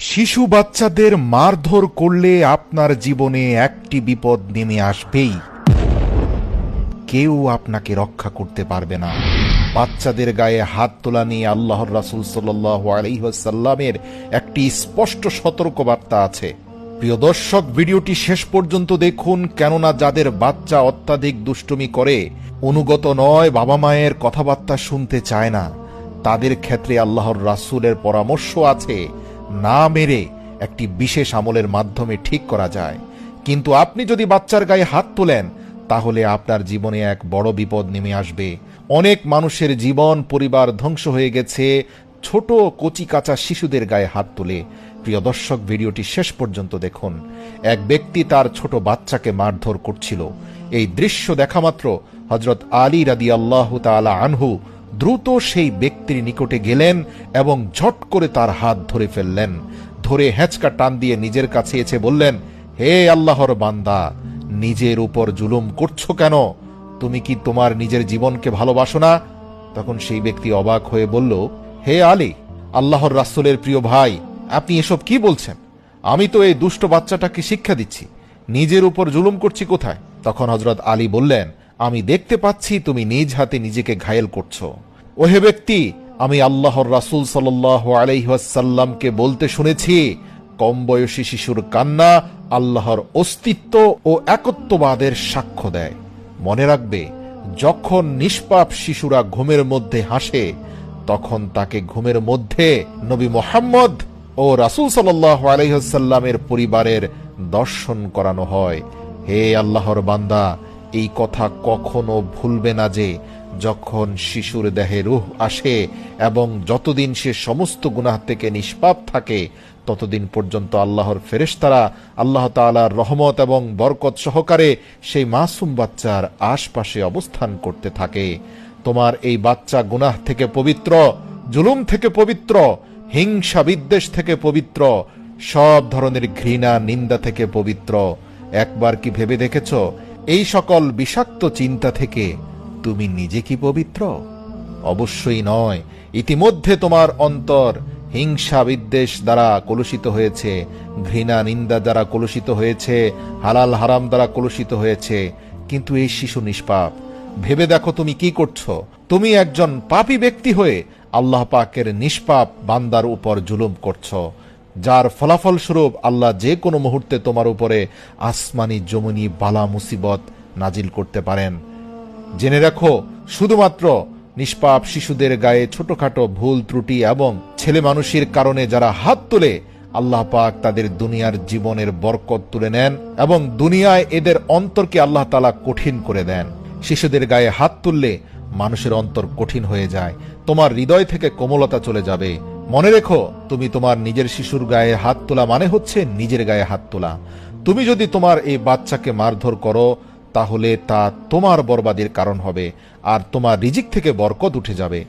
শিশু বাচ্চাদের মারধর করলে আপনার জীবনে একটি বিপদ নেমে আসবেই। কেউ আপনাকে রক্ষা করতে পারবে না। বাচ্চাদের গায়ে হাত তোলা নিয়ে আল্লাহর রাসুল সাল্লাহ আলহিহাসাল্লামের একটি স্পষ্ট সতর্কবার্তা আছে। প্রিয় দর্শক, ভিডিওটি শেষ পর্যন্ত দেখুন, কেননা যাদের বাচ্চা অত্যাধিক দুষ্টুমি করে, অনুগত নয়, বাবা মায়ের কথাবার্তা শুনতে চায় না। তাদের ক্ষেত্রে আল্লাহর রাসুলের পরামর্শ আছে না মেরে একটি বিশেষ আমলের মাধ্যমে ঠিক করা যায়। কিন্তু আপনি যদি বাচ্চার গায়ে হাত তোলেন, তাহলে আপনার জীবনে এক বড় বিপদ নেমে আসবে। অনেক মানুষের জীবন, পরিবার ধ্বংস হয়ে গেছে, ছোট কচি কাঁচা শিশুদের গায়ে হাত তুলে। প্রিয় দর্শক, ভিডিওটি শেষ পর্যন্ত দেখুন। এক ব্যক্তি তার ছোট বাচ্চাকে মারধর করছিল। এই দৃশ্য দেখা মাত্র হজরত আলী রাদি আল্লাহ তালা আনহু দ্রুত সেই ব্যক্তির নিকটে গেলেন এবং ঝট করে তার হাত ধরে ফেললেন। ধরে হেঁচকা টান দিয়ে নিজের কাছে এসে বললেন, হে আল্লাহর বান্দা, নিজের উপর জুলুম করছ কেন? তুমি কি তোমার নিজের জীবনকে ভালোবাসো না? তখন সেই ব্যক্তি অবাক হয়ে বলল, হে আলী, আল্লাহর রাসূলের প্রিয় ভাই, আপনি এসব কি বলছেন? আমি তো এই দুষ্ট বাচ্চাটাকে শিক্ষা দিচ্ছি। নিজের উপর জুলুম করছি কোথায়? তখন হজরত আলী বললেন আমি দেখতে পাচ্ছি তুমি নিজ হাতে নিজেকে ঘায়েল করছ। ওহে ব্যক্তি, আমি আল্লাহর রাসূল সাল্লাহ আলাইহাসাল্লামকে বলতে শুনেছি, কম বয়সী শিশুর কান্না আল্লাহর অস্তিত্ব ও একত্ববাদের সাক্ষ্য দেয়। মনে রাখবে, যখন নিষ্পাপ শিশুরা ঘুমের মধ্যে হাসে, তখন তাকে ঘুমের মধ্যে নবী মোহাম্মদ ও রাসূল সাল্লাহ আলাইসাল্লামের পরিবারের দর্শন করানো হয়। হে আল্লাহর বান্দা এই কথা কখনো ভুলবে না যে, যখন শিশুর দেহে রুহ আসে এবং যতদিন সে সমস্ত গুনাহ থেকে নিষ্পাপ থাকে, ততদিন পর্যন্ত আল্লাহর ফেরেশতারা আল্লাহ তাআলার রহমত এবং বরকত সহকারে সেই মাসুম বাচ্চার আশপাশে অবস্থান করতে থাকে। তোমার এই বাচ্চা গুনাহ থেকে পবিত্র, জুলুম থেকে পবিত্র, হিংসা বিদ্বেষ থেকে পবিত্র, সব ধরনের ঘৃণা, নিন্দা থেকে পবিত্র। একবার কি ভেবে দেখেছ? এই সকল বিষাক্ত চিন্তা থেকে তুমি নিজে কি পবিত্র? অবশ্যই নয়। ইতিমধ্যে তোমার অন্তর হিংসা বিদ্বেষ দ্বারা কলুষিত হয়েছে, ঘৃণা নিন্দা দ্বারা কলুষিত হয়েছে, হালাল হারাম দ্বারা কলুষিত হয়েছে। কিন্তু এই শিশু নিষ্পাপ, ভেবে দেখো তুমি কি করছ? তুমি একজন পাপী ব্যক্তি হয়ে আল্লাহ পাকের নিষ্পাপ বান্দার উপর জুলুম করছ। যার ফলাফল স্বরূপ আল্লাহ যে কোনো মুহূর্তে তোমার উপরে আসমানি জমনি বালা, মুসিবত নাজিল করতে পারেন। জেনে রাখো, শুধুমাত্র নিষ্পাপ শিশুদের গায়ে ছোটখাটো ভুল ত্রুটি এবং ছেলে মানুষের কারণে যারা হাত তোলে আল্লাহ পাক তাদের দুনিয়ার জীবনের বরকত তুলে নেন এবং দুনিয়ায় এদের অন্তরকে আল্লাহ তালা কঠিন করে দেন। শিশুদের গায়ে হাত তুললে মানুষের অন্তর কঠিন হয়ে যায়। তোমার হৃদয় থেকে কোমলতা চলে যাবে। মনে রেখো, তুমি তোমার নিজের শিশুর গায়ে হাত তোলা মানে হচ্ছে নিজের গায়ে হাত তোলা। তুমি যদি তোমার এই বাচ্চাকে মারধর করো, তাহলে তা তোমার বরবাদের কারণ হবে, আর তোমার রিজিক থেকে বরকত উঠে যাবে।